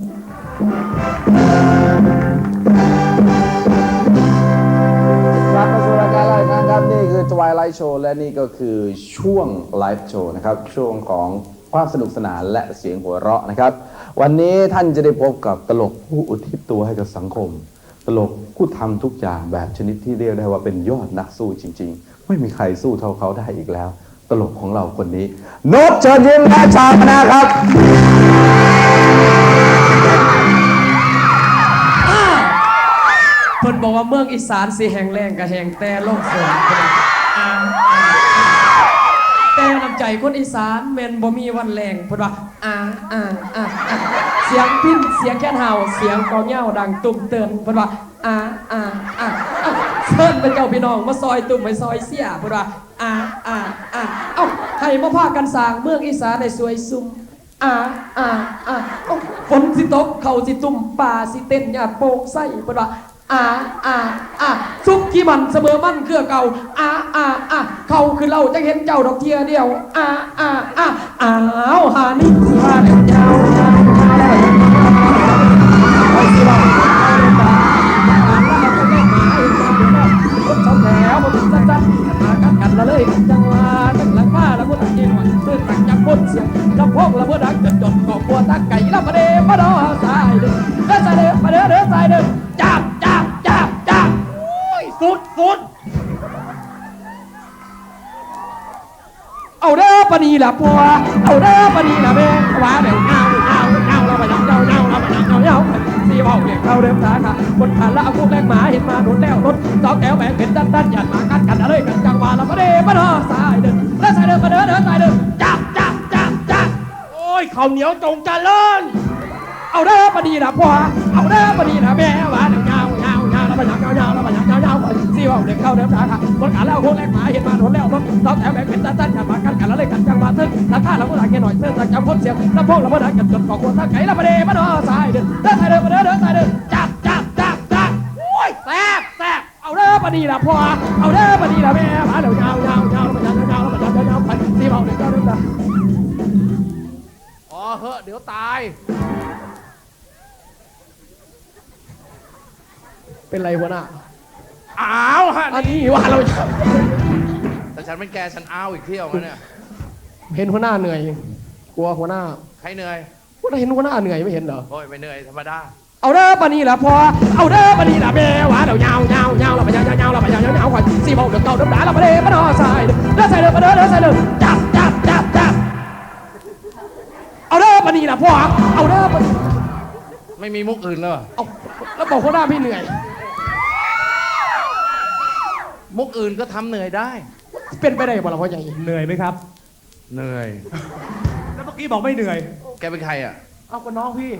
กลับมาสู่รายการไลฟ์นะครับนี่คือ Twilight Show และนี่ก็คือช่วงไลฟ์โชว์นะครับ ช่วงของความสนุกสนานและเสียงหัวเราะนะครับ วันนี้ท่านจะได้พบกับตลกผู้อุทิศตัวให้กับสังคม ตลกผู้ทำทุกอย่างแบบชนิดที่เรียกได้ว่าเป็นยอดนักสู้จริง ๆ ไม่มีใครสู้เท่าเขาได้อีกแล้ว ตลกของเราคนนี้โนบเชิญยิ้มและชาพนาครับ ว่าเมืองอีสานสิแห้งแล้งก็แห้งแต่ลมฝนแต่น้ำใจคนอีสานแมนบ่มีวันแรงพิ่นว่าอ่าอ่าอ่าเสียงพิ้นเสียงแค้นเห่าเสียงกองเหย้าดังตุ่มเตือนพิ่นว่าอ่าอ่าอ่าเชิญเป็นเจ้าพี่น้องมาซอยตุ่มไปซอยเสียพิ่นว่าอ่าอ่าอ่าเอ้าให้มาพากันสร้างเมืองอีสานให้สวยซุ่มอ่าอ่าอ่าเอาฝนสิตกเขาสิตุ่มป่าสิเต้นหญ้าโป่งไส้พิ่นว่า อาอาอาซุกที่มันเสมอมันเครือเก่าอาอาอาเขาคือเราจะเห็นเจ้าดอกเทียเดียวอาอาอาอ้าวหานี่สิว่าแล้วยาวยาวยาวแล้วไปสิว่าเอาเลยตานแล้วก็แก้หมาอีกแล้วเดี๋ยวแล้วรถสองแถวมาถึงสั้นๆมากันกันละเลยจังหวะตั้งหลังมาแล้วก็ตักเกณฑ์ว่าตื้นตักจับพ้นเสียงลำโพงระเบิดดังจนจนก่อปัวตักไก่ละประเดี๋ยวมาดอสายเด้อเด้อสายเด้อมาเด้อเด้อสายเด้อ นีละปัวเอาเด้อปนีละแม่ว่าเดี๋ยวเงาเงาเงาเราไปยังเงาเงาเราไปยังเงาเงาสีเบาเรียกเราเดิมทาค่ะบนขาละเอาพวกแรงหมาเห็นมาโดนแล้วรถสองแถวแบ่งเป็นด้านด้านหยัดมากัดกันอะไรกันจังหวะละประเดี๋ยวมาดอสายเด้อเด้อสายเด้อมาเด้อเด้อสายเด้อจับจับจับจับโอ้ยข้าวเหนียวจงเจริญเอาเด้อปนีนะพ่อเอาเด้อปนีนะแม่ว่าเดี๋ยวเงา เงาเงาแล้วไปยังเงาเงาแล้วไปยังเงาเงาสีเบาเรียกเราเดิมทางค่ะบนขาและเอาพวแรงหมาเห็นมาโดนแล้วรถสองแถวแบ่งเป็นด้านด้านหยัดมากัดกันอะไรกันจังหวะซึ่งราคาเราก็หลังแค่หน่อยเพื่อจะจำพ้นเสียงลำโพงเราก็หลังกันจนก่อควรถ้าไก่ละประเดี๋ยวมาดอสายเด้อเด้อสายเด้อมาเด้อเด้อสายเด้อจับจับจับจับโอ้ยแซ่บแซ่บเอาเด้อปนีนะพ่อเอาเด้อปนีนะแม่มาเดี๋ยวเงาเงาเงาแล้วไปยังเงาแล้วไปยังเงาเงาไปสีเบาเรียกเราเดิมทางอ๋อเหอะเดี๋ยวตาย เป็นไรหัวหน้า อ้าวฮะอันนี้ว่าเราจะแต่ฉันเป็นแกฉันอ้าวอีกเที่ยวมาเนี่ย เห็นหัวหน้าเหนื่อย กลัวหัวหน้าใครเหนื่อยหัวหน้าเห็นหัวหน้าเหนื่อยไม่เห็นเหรอ โอ้ยไม่เหนื่อยธรรมดา เอาเด้อปานี่ละพอ เอาเด้อปานี่ละแม่หวานเดี๋ยวยาวยาวยาวเราไปยาวยาวยาวเราไปยาวยาวยาวขวัญสีเบาเดือดเก่าเดือดด่าเราไปเลยมาดอสายเด้อใส่เด้อมาเด้อเด้อใส่เด้อจับจับจับจับเอาเด้อปานี่ละพอ เอาเด้อปานี่ไม่มีมุกอื่นเลยเหรอเอาแล้วบอกหัวหน้าพี่เหนื่อย มุกอื่นก็ทำเหนื่อยได้ เป็นไปได้บ่ล่ะพ่อใหญ่ เหนื่อยไหมครับ เหนื่อย แล้วเมื่อกี้บอกไม่เหนื่อย แกเป็นใครอะ เอาก็น้องพี่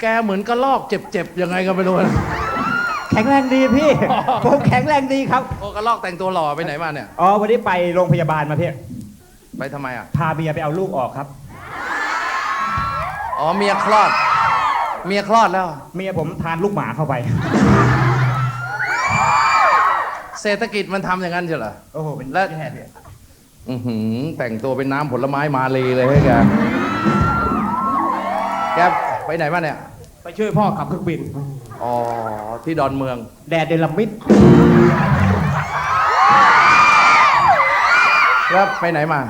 แกเหมือนกระลอกเจ็บๆยังไงก็ไม่รู้นะแข็งแรงดีพี่ ผมแข็งแรงดีครับโอ้กระลอกแต่งตัวหล่อไปไหนมาเนี่ย อ๋อวันนี้ไปโรงพยาบาลมาพี่ไปทำไมอะ พาเมียไปเอาลูกออกครับ อ๋อเมียคลอด เมียคลอดแล้ว เมียผมทานลูกหมาเข้าไป เศรษฐกิจมันทำอย่างนั้นใช่เหรอ โอ้โห เป็นและแย่พี่อือหือแต่งตัวเป็นน้ำผลไม้มาลีเลยให้แก แกไปไหนมาเนี่ย ไปช่วยพ่อขับเครื่องบิน อ๋อ ที่ดอนเมือง แดดเดลมิดแล้วไปไหนมา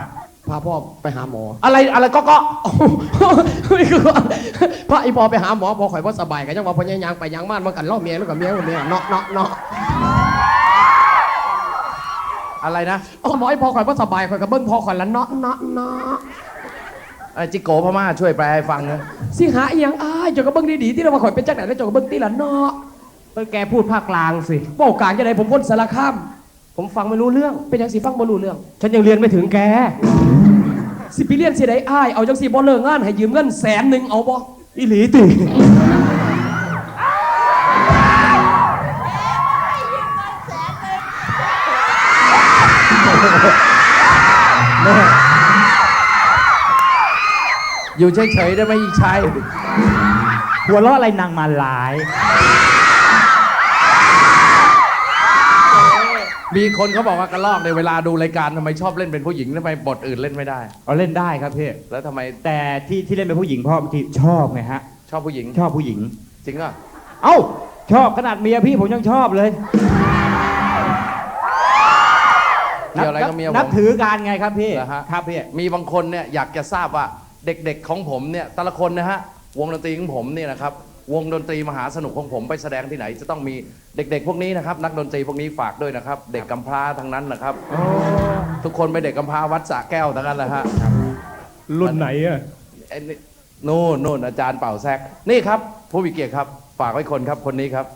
พาพ่อไปหาหมอ อะไรอะไรก็ก็โอ้โหนี่คือว่าพระอีพอไปหาหมอพอข่อยพ่สบายกันจังว่าพอยังยางไปยังม่านมันกันล่อเมียแล้วกับเมียกับเมียเนาะเนาะเนาะ อะไรนะเอาหมออีพอข่อยพ่สบายข่อยกับเบิ้งพอข่อยละเนาะเนาะเนาะไอ้จิโกพม่าช่วยแปลให้ฟังนะสิหาอีหยังอ้ายเจ้ากับเบิ้งดีๆที่เราว่าข่อยเป็นจังไหนแล้วเจ้ากับเบิ้งตีละเนาะเออแกพูดภาคกลางสิเป้ากลางจะไหนผมพ้นสารคามผมฟังไม่รู้เรื่องเป็นยังสิฟังไม่รู้เรื่อง ฉันยังเรียนไม่ถึงแก สิไปเรียนสิได้อ้ายเอาจังสิบ่เลิกงานให้ยืมเงินแสนหนึ่งเอาบ่อีหลีติ อยู่เฉยๆได้ไหมอีชัยหัวเราะอะไรนางมาลายพมีคนเขาบอกว่ากระลอกในยเวลาดูรายการทำไมชอบเล่นเป็นผู้หญิงทำไมบทอื่นเล่นไม่ได้ เอาเล่นได้ครับพี่ แล้วทำไมแต่ที่ที่เล่นเป็นผู้หญิงเพราะบางทีชอบไงฮะ ชอบผู้หญิง ชอบผู้หญิง จริงอะเอ้า ชอบขนาดเมียพี่ผมยังชอบเลยเกี่ยวอะไรกับเมียผนับมถือการไงครับพี่เหรอฮะ ครับพี่ มีบางคนเนี่ยอยากจะทราบว่า เด็กๆของผมเนี่ยแต่ละคนนะฮะวงดนตรีของผมเนี่ยนะครับวงดนตรีมหาสนุกของผมไปแสดงที่ไหน จะต้องมีเด็ก ๆ พวกนี้นะครับ นักดนตรีพวกนี้ฝากด้วยนะครับ เด็กกำพร้าทั้งนั้นนะครับทุกคนเป็นเด็กกำพร้าวัดสระแก้วทั้งนั้นแหละฮะรุ่นไหนอะไอ้นี่นู่นนู่นอาจารย์เป่าแซกนี่ครับ ผู้มีเกียรติครับ ฝากไว้คนครับคนนี้ครับ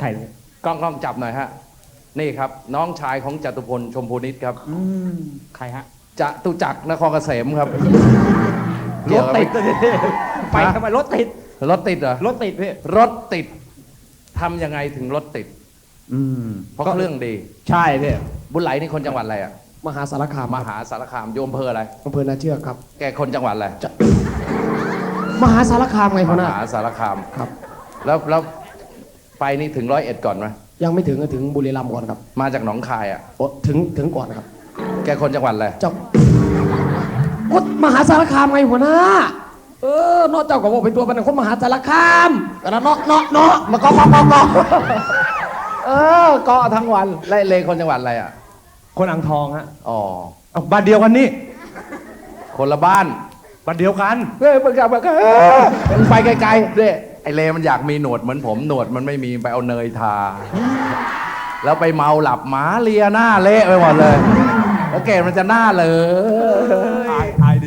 ถ่ายเลยกล้องกล้องจับหน่อยฮะนี่ครับ น้องชายของจตุพลชมพูนิตครับ อืมใครฮะจตุจักรนครเกษมครับ รถติดเลยพี่ไปทำไมรถติด รถติดเหรอ รถติดพี่ รถติดทำยังไงถึงรถติด อืมเพราะเครื่องดี ใช่พี่บุญไหลนี่คนจังหวัดอะไรอะ มหาสารคามมหาสารคามโยมอำเภออะไรอำเภอนาเชือกครับ แกคนจังหวัดอะไร มหาสารคามไงพ่อมหน้าหาสารคาม ครับ แล้วแล้วไปนี่ถึงร้อยเอ็ดก่อนไหมยังไม่ถึงก็ถึงบุรีรัมย์ก่อนครับ มาจากหนองคายอะโอ้ถึงถึงก่อนครับ แกคนจังหวัดอะไรเจ้า โอ๊ยมหาสารคามไงหัวหน้า เออนอกเจ้าก็บอกเป็นตัวเป็นคนมหาสารคามแต่ละเนาะเนาะเนาะมาก็มาก็มาเออเกาะทั้งวันไล่เลคนจังหวัดอะไรอะ คนอ่างทองฮะอ๋อเอาบ้านเดียวกันนี่คนละบ้านบ้านเดียวกันเฮ้ยมึงกลับมาก็เออมึงไปไกลๆเด้ไอเลมันอยากมีหนวดเหมือนผมหนวดมันไม่มีไปเอาเนยทา แล้วไปเมาหลับหมาเลียหน้าเละไปหมดเลย แล้วเกดมันจะหน้าเลยอายอายดี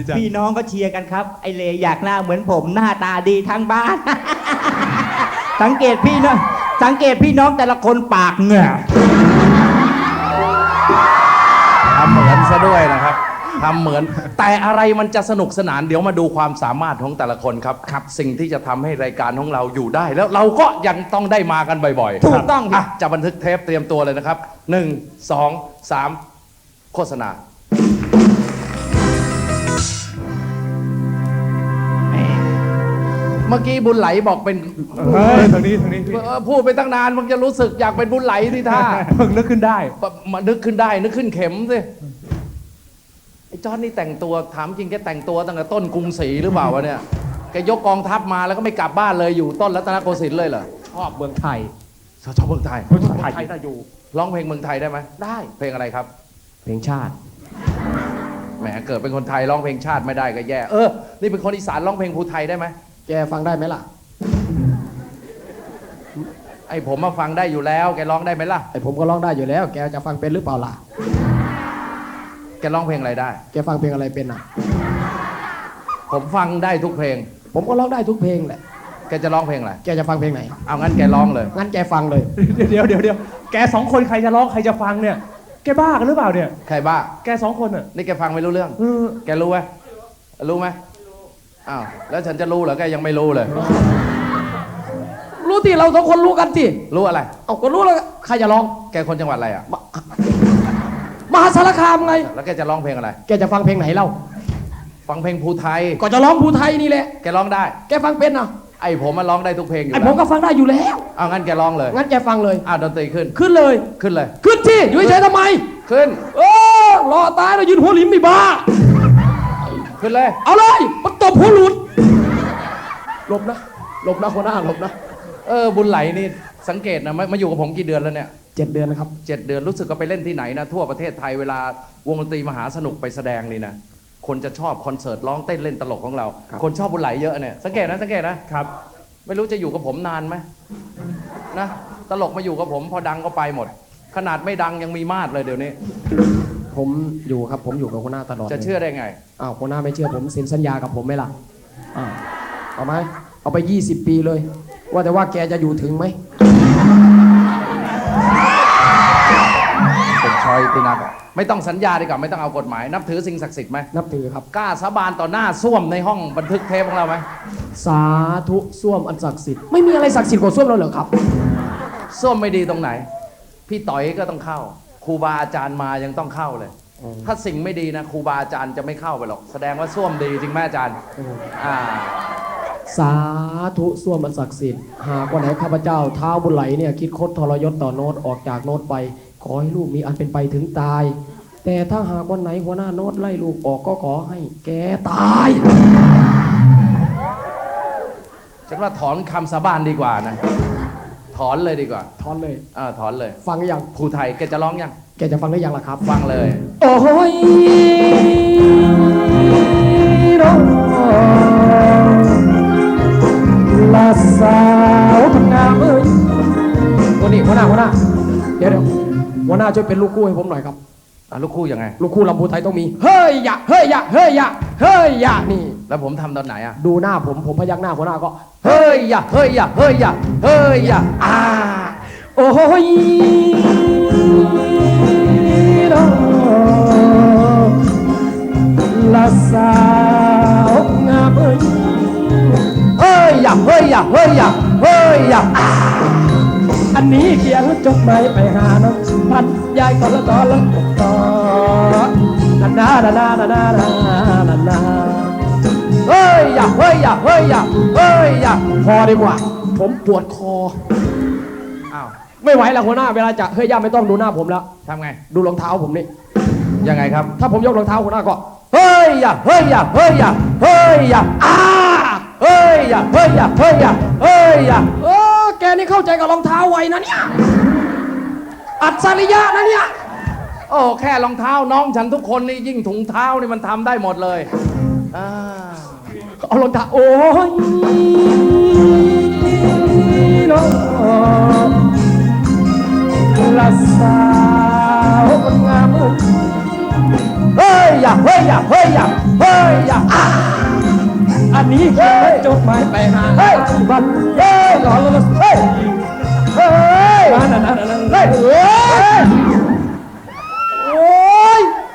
จัง พี่น้องก็เชียร์กันครับ ไอเลอยากหน้าเหมือนผมหน้าตาดีทั้งบ้าน สังเกตพี่น้องสังเกตพี่น้องแต่ละคนปากเหงื่อทำเหมือนซะด้วยนะครับทำเหมือน แต่อะไรมันจะสนุกสนานเดี๋ยวมาดูความสามารถของแต่ละคนครับครับ สิ่งที่จะทำให้รายการของเราอยู่ได้ แล้วเราก็ยังต้องได้มากันบ่อยๆถูกต้องอะจะบันทึกเทปเตรียมตัวเลยนะครับหนึ่งสองสามโฆษณา เมื่อกี้บุญไหลบอกเป็นเฮ้ยทางนี้ทางนี้พี่เออพูดไปตั้งนานมึงจะรู้สึกอยากเป็นบุญไหลที่ท่าเพิ่งนึกขึ้นได้มานึกขึ้นได้นึกขึ้นเข็มสิไอ้จอร์นนี่แต่งตัวถามจริงแกแต่งตัวตั้งแต่ต้นกรุงศรีหรือเปล่าวะเนี่ยแกยกกองทัพมาแล้วก็ไม่กลับบ้านเลยอยู่ต้นรัตนโกสินทร์เลยเหรอชอบเมืองไทยชอบชอบเมืองไทยเมืองไทยน่าอยู่ร้องเพลงเมืองไทยได้ไหมได้เพลงอะไรครับ เพลงชาติแหมเกิดเป็นคนไทยร้องเพลงชาติไม่ได้ก็แย่เออนี่เป็นคนอีสานร้องเพลงภูไทยได้ไหม แกฟังได้ไหมล่ะ ไอ้ผมมาฟังได้อยู่แล้ว แกร้องได้ไหมล่ะ ไอผมก็ร้องได้อยู่แล้ว แกจะฟังเป็นหรือเปล่าล่ะ แกร้องเพลงอะไรได้ แกฟังเพลงอะไรเป็นอะ ผมฟังได้ทุกเพลง ผมก็ร้องได้ทุกเพลงแหละ แกจะร้องเพลงอะไร แกจะฟังเพลงไหน เอางั้นแกร้องเลย งั้นแกฟังเลย เดี๋ยวเดี๋ยวเดี๋ยวแกสองคนใครจะร้องใครจะฟังเนี่ย แกบ้ากันหรือเปล่าเนี่ย ใครบ้า แกสองคนอะ นี่แกฟังไม่รู้เรื่อง เออ แกรู้ไหมรู้ไหม อ้าวแล้วฉันจะรู้เหรอแกยังไม่รู้เลย รู้ที่เราสองคนรู้กันสิรู้อะไร เอาก็รู้แล้วใครจะร้องแกคนจังหวัดอะไรอะ มหาสารคามไง แล้วแกจะร้องเพลงอะไร แกจะฟังเพลงไหนเล่าฟังเพลงภูไทย ก็จะร้องภูไทยนี่แหละ แกร้องได้ แกฟังเป็นอะไอ้ผมมาร้องได้ทุกเพลงอยู่ไอแล้ผมวก็ฟังได้อยู่แล้ว เอางั้นแกร้องเลยงั้นแกฟังเลย อ้าวดนตรีขึ้นขึ้นเลย ขึ้นเลย ขึ้นที่อยู่เฉยๆทำไม ขึ้น เออรอตายแล้วยืนหัวหลิมไม่บ้า ขึ้นเลย เอาเลยมันตบหัวหลุดหลบนะหลบนะคนหน้าหลบนะเออบุญไหลนี่สังเกตนะมามาอยู่กับผมกี่เดือนแล้วเนี่ยเจ็ดเดือนนะครับ เจ็ดเดือนรู้สึกก็ไปเล่นที่ไหนนะทั่วประเทศไทยเวลาวงดนตรีมหาสนุกไปแสดงนี่นะคนจะชอบคอนเสิร์ตร้องเต้นเล่นตลกของเรา ครับ คนชอบบุญไหลเยอะเนี่ยสังเกตนะสังเกตนะครับ ไม่รู้จะอยู่กับผมนานไหมนะตลกมาอยู่กับผม พอดังก็ไปหมด ขนาดไม่ดังยังมีมาดเลยเดี๋ยวนี้ ผมอยู่ครับ ผมอยู่กับคนหน้าตลอดจะเชื่อได้ไง อ้าวคนหน้าไม่เชื่อผมเซ็นสัญญากับผมไหมล่ะอ้าวเอาไหมเอาไป 20 ปีเลย ว่าแต่ว่าแกจะอยู่ถึงไหมเป็นชอยที่นักไม่ต้องสัญญาดีกว่าไม่ต้องเอากฎหมาย นับถือสิ่งศักดิ์สิทธิ์ไหมนับถือครับ กล้าสาบานต่อหน้าส้วมในห้องบันทึกเทปของเราไหมสาธุส้วมอันศักดิ์สิทธิ์ไม่มีอะไรศักดิ์สิทธิ์กว่าส้วมเราเหรอครับส้วมไม่ดีตรงไหน พี่ต่อยก็ต้องเข้า ครูบาอาจารย์มายังต้องเข้าเลย ถ้าสิ่งไม่ดีนะครูบาอาจารย์จะไม่เข้าไปหรอก แสดงว่าส้วมดีจริงไหมอาจารย์อ่าสาธุส้วมอันศักดิ์สิทธิ์หากวันไหนข้าพเจ้าเท้าบุญไหลเนี่ยคิดคดทรยศต่อโน้ตออกจากโน้ตไป ขอให้ลูกมีอันเป็นไปถึงตาย แต่ถ้าหากวันไหนหัวหน้าโน้ตไล่ลูกออกก็ขอให้แกตายฉันว่าถอนคำสาบานดีกว่านะ ถอนเลยดีกว่าทอนเลยอ่าถอนเลยฟังหรือยังครูไทยแกจะร้องยังแกจะฟังได้ยังล่ะครับ ฟังเลย โอ้ยน้องลาสาวทำงามเอ้ยตัวนี้หัวหน้าหัวหน้าเดี๋ยวเดี๋ยวหัวหน้าช่วยเป็นลูกคู่ให้ผมหน่อยครับ อะลูกคู่ยังไง ลูกคู่ลำพูไทยต้องมี เฮ้ยอย่าเฮ้ยอย่าเฮ้ยอย่าเฮ้ยอย่านี่ แล้วผมทำตอนไหนอะ ดูหน้าผมผมพยักหน้าหัวหน้าก็ เฮ้ยอย่าเฮ้ยอย่าเฮ้ยอย่าเฮ้ยอย่าอ่า โอ้ยน้องลาสาวงามเอ้ยเฮ้ยอย่าเฮ้ยอย่าเฮ้ยอย่าเฮ้ยอย่า อันนี้เขียนจดหมายไปหาน้องพันยายก่อนละต่อละต่อ เาลาดาลาดาลาดาลาลาลาเฮ้ยอย่าเฮ้ยอย่าเฮ้ยอย่าเฮ้ยอย่าพอดีกว่า ผมปวดคออ้าวไม่ไหวแล้วหัวหน้าเวลาจะเฮ้ยย่าไม่ต้องดูหน้าผมแล้วทำไง ดูรองเท้าผมนี่ยังไงครับ ถ้าผมยกรองเท้าหัวหน้าก็เฮ้ยอย่าเฮ้ยอย่าเฮ้ยอย่าเฮ้ยอย่าอ้าเฮ้ยอย่าเฮ้ยอย่าเฮ้ยอย่าเฮ้ยอย่าเออแกนี่เข้าใจกับรองเท้าไวนะเนี่ยอัจฉริยะนะเนี่ย โอ้แค่รองเท้าน้องฉันทุกคนนี่ยิ่งถุงเท้านี่มันทำได้หมดเลยอ่าเอารองเท้าโอ้ยน้องละสาวคนงามเอ้ยเฮ้ยอย่าเฮ้ยอย่าเฮ้ยอย่าเฮ้ยอย่าอ่าอันนี้เขียนจดหมายไปหาเฮ้ยบันเฮ้ยร้อนแล้วเฮ้ยเฮ้ย นั่นนั่นนั่นนั่นเฮ้ย เฮ้ยโ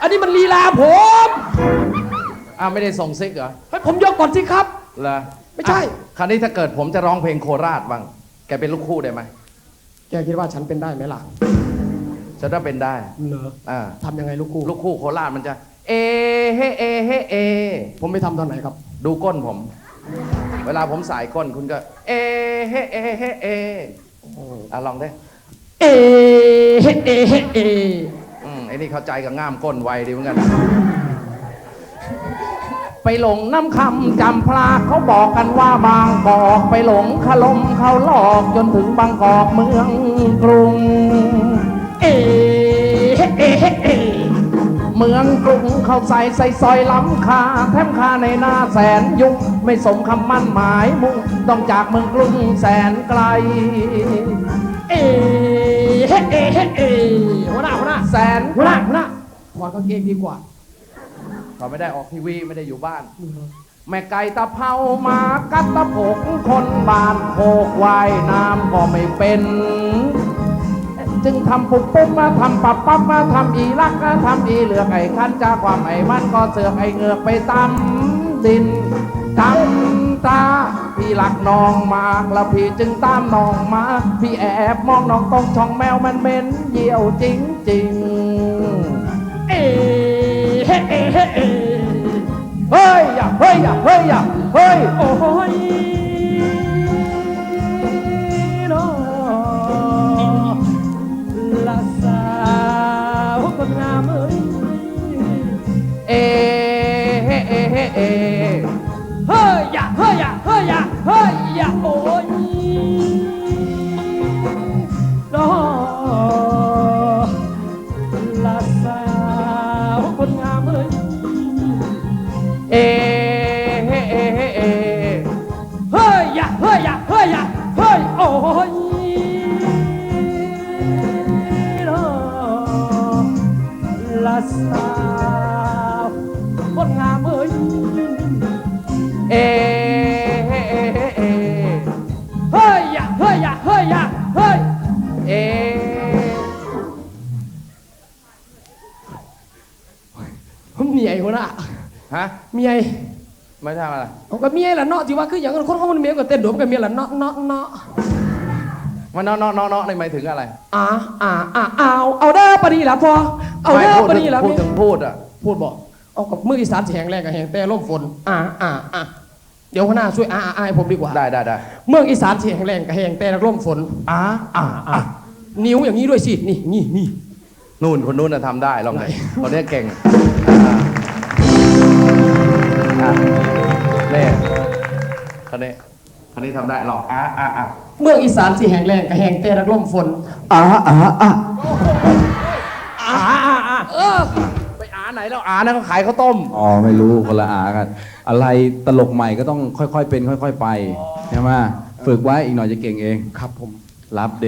อ้ยอันนี้มันลีลาผมอ่าไม่ได้ส่งซิกเหรอให้ผมยกก่อนสิครับ เหรอไม่ใช่ อะคราวนี้ถ้าเกิดผมจะร้องเพลงโคราชบ้าง แกเป็นลูกคู่ได้ไหมแกคิดว่าฉันเป็นได้ไหมล่ะฉันว่าเป็นได้เหรออ่าทำยังไงลูกกูลูกคู่โคราชมันจะ เอเฮเอเฮเอ ผมไม่ทำตอนไหนครับ ดูก้นผม เวลาผมสายก้นคุณก็ เอเฮเอเฮเออะลองได้ เอเฮเอเฮเอ ไอ้นี่เข้าใจกับง่ามก้นไวดีเหมือนกัน ไปหลงน้ำคำจำพลาเขาบอกกันว่าบางกอกไปหลงขลมเขาหลอกจนถึงบางกอกเมืองกรุง เอเฮเอเฮเอเมืองกรุงเขาใส่ใส่ซอยล้ำคาแถมคาในหน้าแสนยุ่งไม่สมคำมั่นหมายมุ่งต้องจากเมืองกรุงแสนไกล เอ เฮเอเฮเอหัวหน้าหัวหน้าแสนหัวหน้าหัวหน้าถอดกางเกงดีกว่าเขาไม่ได้ออกทีวีไม่ได้อยู่บ้าน แม่ไก่ตะเภามากัดตะโผกคนบ้านโคกวายน้ำก็ไม่เป็น จึงทำปุบปุ๊บมาทำปับปั๊บมาทำอีลักมาทำอีเหลือกไอ้คันจ้าความไอ้มันก็เสือกไอ้เหงือกไปตำดินตำ ตา พี่หลักน้องมากแล้วพี่จึงตามน้องมา พี่แอบมองน้องตรงช่องแมวมันเหม็นเยี่ยวจริงจริงเอ้เฮเอเฮเอเฮ้ยอย่าเฮ้ยอย่าเฮ้ยอย่าาเฮ้ยเอเมียหัวหน้าฮะเมียไม่ทำอะไรผมก็เมียละเนาะที่ว่าคืออย่างคนเขามันเมียก็เต้นโดมกับเมียละเนาะเนาะเนาะ มันเนาะเนาะเนาะเนาะนี่หมายถึงอะไรอ่าอ่าอ่าเอาเอาเด้อปะนีละพอเอาไม่เด้อพูดปะถึนีงละพูดถึงพูดอะพูดบอกเอากับมืออีสานสิแหงแรงกับแหงแต่ล่มฝนอ่าอ่าอ่าเดี๋ยวหัวหน้าช่วยอ่าอ่าอ่าให้ผมดีกว่าได้ได้ได้เมืองอีสานสิแหงแรงกับแหงแต่ล่มฝนอ่าอ่าอ่านิ้วอย่างนี้ด้วยสินี่นี่นี่นู่นคนนู้นน่ะทำได้ลองเลยคนนี้เก่งอ่าอะนี่คนนี้ค นนี้ทำได้ลองอะอะอะเมืองอีสานสิแห้งแล้งก็แห้งแต่รักลมฝน อ่าอ่าอ่าอ่าอ่าอ่าเออไปอาไหนแล้วอานั่นเขาขายข้าวต้ม อ๋อไม่รู้คนละอากัน อะไรตลกใหม่ก็ต้องค่อยๆเป็น ค่อย ๆ ไปใช่ไหมฝึกไว้อีกหน่อยจะเก่งเองครับผม รับเด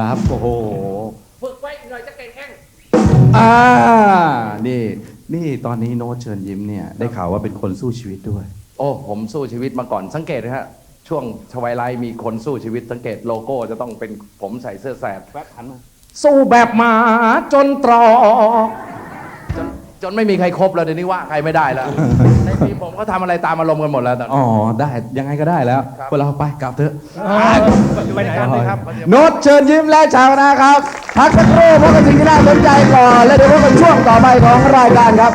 รับโอ้โหฝึกไว้หน่อยจะเก่งแข่งอ่านี่นี่ตอนนี้โน้ตเชิญยิ้มเนี่ย ได้ข่าวว่าเป็นคนสู้ชีวิตด้วย โอ้ผมสู้ชีวิตมาก่อนสังเกตนะฮะ ช่วงชวายไลท์มีคนสู้ชีวิตสังเกตโลโก้จะต้องเป็นผมใส่เสื้อแสดแป๊บหันมาสู้แบบหมาจนตรอกจนจนไม่มีใครครบแล้วเดี๋ยวนี้ว่าใครไม่ได้แล้ว ในทีมผมก็ทำอะไรตามอารมณ์กันหมดแล้วตอนนี้ อ๋อ ได้ยังไงก็ได้แล้วครับ พวกเราไปกลับเถอะ ไปไหนกัอะนเลยครับ โน้ตเชิญยิ้มและชาวนะครับ พักสักครู่พบกับสิ่งที่น่าสนใจก่อน แล้วเดี๋ยวพบกันช่วงต่อไปของรายการครับ